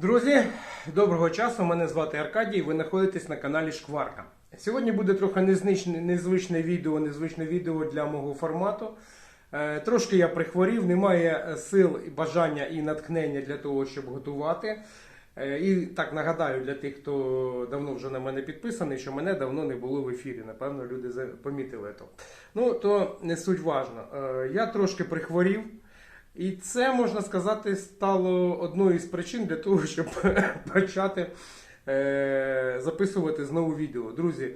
Друзі, доброго часу. Мене звати Аркадій. Ви знаходитесь на каналі Шкварка. Сьогодні буде трохи незвичне, відео, незвичне відео для мого формату. Е, трошки я прихворів, немає сил, бажання і натхнення для того, щоб готувати. Е, і так нагадаю для тих, хто давно вже на мене підписаний, що мене давно не було в ефірі. Напевно, люди помітили то. Ну, то не суть важно. Е, я трошки прихворів. І це, можна сказати, стало одною із причин для того, щоб почати е, записувати знову відео. Друзі,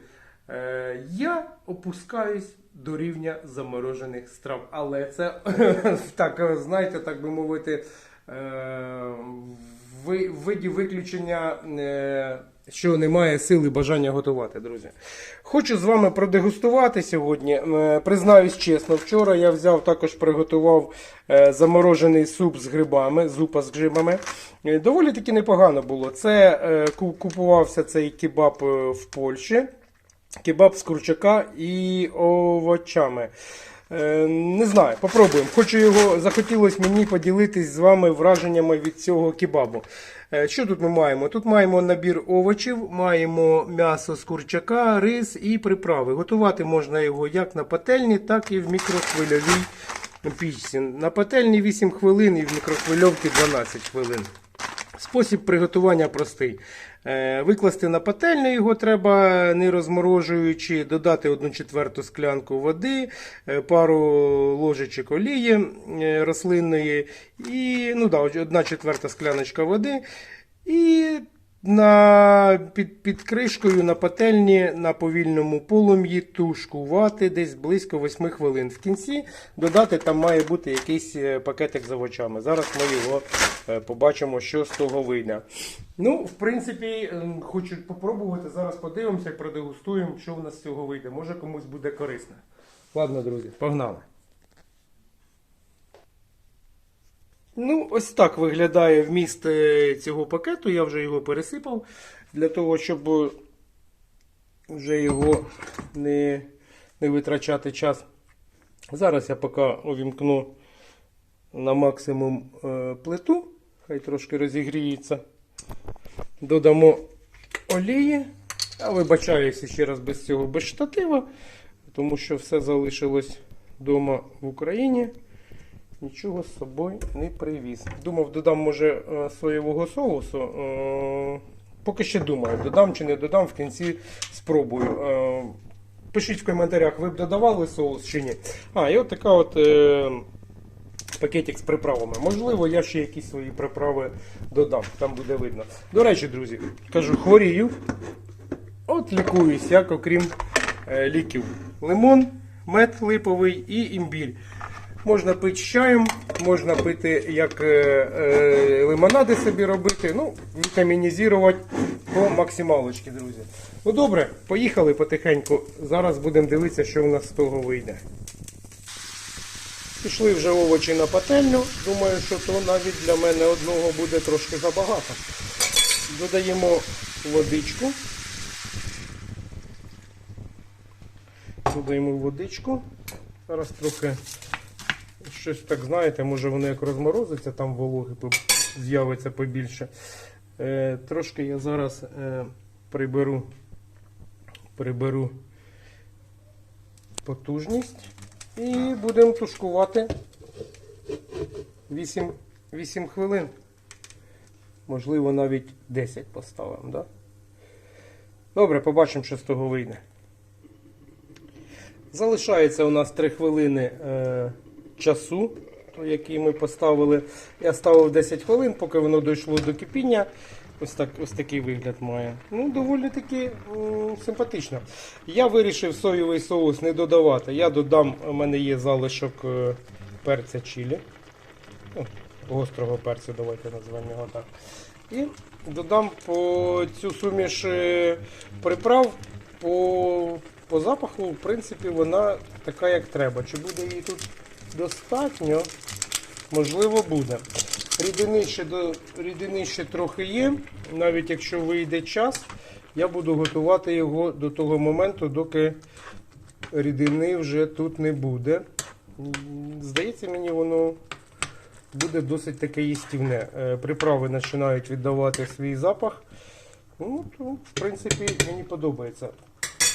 е, я опускаюсь до рівня заморожених страв. Але це так, знаєте, так би мовити, е, в виді виключення. Е, що немає сили бажання готувати, друзі. Хочу з вами продегустувати сьогодні. Е, Признаюсь чесно, вчора я взяв також приготував е, заморожений суп з грибами, зупа з грибами. Доволі таки непогано було. Це купувався цей кебаб в Польщі. Кебаб з курчака і овочами. Е, Не знаю, попробуємо. Хочу його, захотілося мені поділитись з вами враженнями від цього кебабу. Е, Що тут ми маємо? Тут маємо набір овочів, маємо м'ясо з курчака, рис і приправи. Готувати можна його як на пательні, так і в мікрохвильовій пічці. На пательні 8 хвилин і в мікрохвильовці 12 хвилин. Спосіб приготування простий. Е, Викласти на пательню його треба, не розморожуючи, додати 1 четверту склянку води, е, пару ложечок олії е, рослинної і ну, да, 1 четверта скляночка води. І на, під, під кришкою на пательні на повільному полум'ї тушкувати десь близько 8 хвилин. В кінці додати там має бути якийсь е, пакетик з овочами. Зараз ми його е, побачимо, що з того вийде. Ну, в принципі, ем, хочу попробувати. Зараз подивимося продегустуємо, що в нас з цього вийде. Може комусь буде корисно. Ладно, друзі, погнали. Ну, ось так виглядає вміст е, цього пакету. Я вже його пересипав для того, щоб вже його не, не витрачати час. Зараз я поки увімкну на максимум е, плиту, хай трошки розігріється. Додамо олії. Я вибачаюся ще раз без цього, без штатива, тому що все залишилось вдома в Україні. Нічого з собою не привіз. Думав, додам, може, е, соєвого соусу. Е, Поки ще думаю, додам чи не додам, в кінці спробую. Е, Пишіть в коментарях, ви б додавали соус чи ні. А, і от така от пакетик з приправами. Можливо, я ще якісь свої приправи додам, там буде видно. До речі, друзі, кажу, хворію. От лікуюсь, як окрім е, ліків. Лимон, мед липовий і імбіль. Можна пити з чаєм, можна пити як е, е, лимонади собі робити. Ну, вітамінізувати по максималочці, друзі. Ну добре, поїхали потихеньку. Зараз будемо дивитися, що у нас з того вийде. Пішли вже овочі на пательню. Думаю, що то навіть для мене одного буде трошки забагато. Додаємо водичку. Додаємо водичку. Зараз трохи щось так знаєте, може воно як розморозиться, там вологи з'явиться побільше. Е, трошки я зараз е, приберу, приберу потужність і будемо тушкувати 8, 8 хвилин. Можливо, навіть 10 поставимо. Да? Добре, побачимо, що з того вийде. Залишається у нас 3 хвилини е, часу, який ми поставили. Я ставив 10 хвилин, поки воно дійшло до кипіння. Ось, так, ось такий вигляд має. Ну, доволі таки симпатично. Я вирішив соєвий соус не додавати. Я додам, у мене є залишок е, перця чилі. Ну, гострого перцю, давайте назвемо його так. І додам по цю суміш е, приправ по, по запаху, в принципі, вона така, як треба. Чи буде її тут достатньо? Можливо, буде. Рідини ще, до, рідини ще трохи є. Навіть якщо вийде час, я буду готувати його до того моменту, доки рідини вже тут не буде. Здається, мені воно буде досить таке їстівне. Е, Приправи починають віддавати свій запах. Ну, то, в принципі, мені подобається.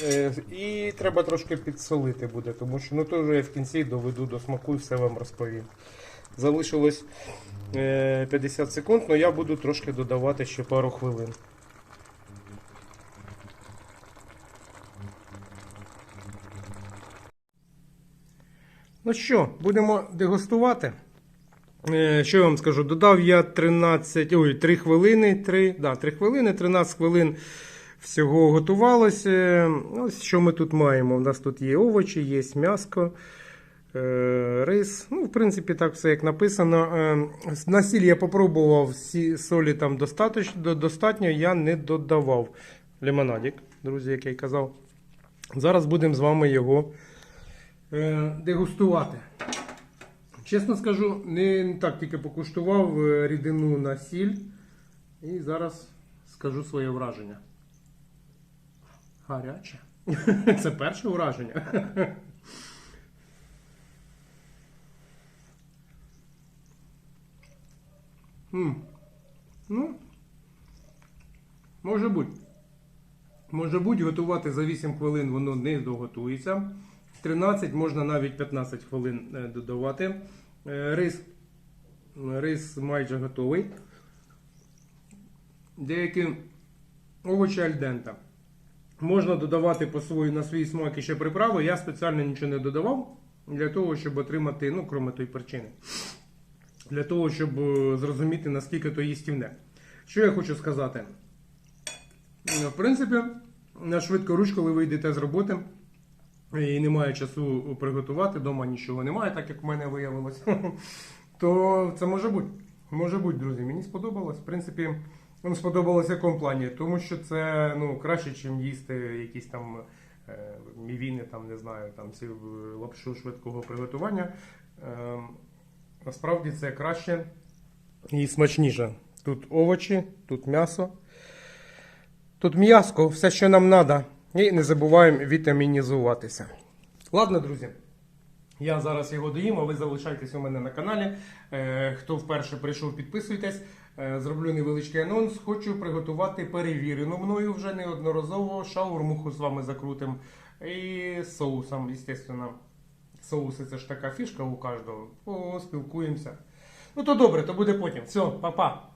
Е, І треба трошки підсолити буде, тому що ну, то я в кінці доведу до смаку і все вам розповім. Залишилось е, 50 секунд, але я буду трошки додавати ще пару хвилин. Ну що, будемо дегустувати. Е, Що я вам скажу? Додав я 13, ой, 3 хвилини, 3, да, 3 хвилини, 13 хвилин всього готувалося. Ось що ми тут маємо. У нас тут є овочі, є м'яско, е, рис. Ну, в принципі, так все як написано. Е, На сіль я попробував, солі там достатньо, я не додавав. Лимонадик, друзі, як я й казав. Зараз будемо з вами його е, дегустувати. Чесно скажу, не так тільки покуштував рідину на сіль. І зараз скажу своє враження. Гаряче. Це перше враження. М. Ну, може бути. Може бути, готувати за 8 хвилин воно не доготується. 13 можна навіть 15 хвилин е, додавати. Е, Рис, рис майже готовий. Деякі овочі альдента. Можна додавати по свою, на свій смак і ще приправи. Я спеціально нічого не додавав для того, щоб отримати, ну, крім тої причини. Для того, щоб е, зрозуміти, наскільки то їстівне. Що я хочу сказати? Е, В принципі, на швидкоруч, коли ви йдете з роботи і немає часу приготувати, вдома нічого немає, так як в мене виявилось, то це може бути. Може бути, друзі. Мені сподобалось. В принципі, ну, сподобалось в якому плані, тому що це ну, краще, ніж їсти якісь там е, мівіни, там, не знаю, там ці е, лапшу швидкого приготування. Е, насправді це краще і смачніше. Тут овочі, тут м'ясо. Тут м'яско, все, що нам треба. І не забуваємо вітамінізуватися. Ладно, друзі. Я зараз його доїм, а ви залишайтесь у мене на каналі. Е, хто вперше прийшов, підписуйтесь. Е, зроблю невеличкий анонс. Хочу приготувати перевірену мною вже неодноразово шаурмуху з вами закрутим. І соусом, звісно. Соуси це ж така фішка у кожного. Спілкуємося. Ну то добре, то буде потім. Все, па-па.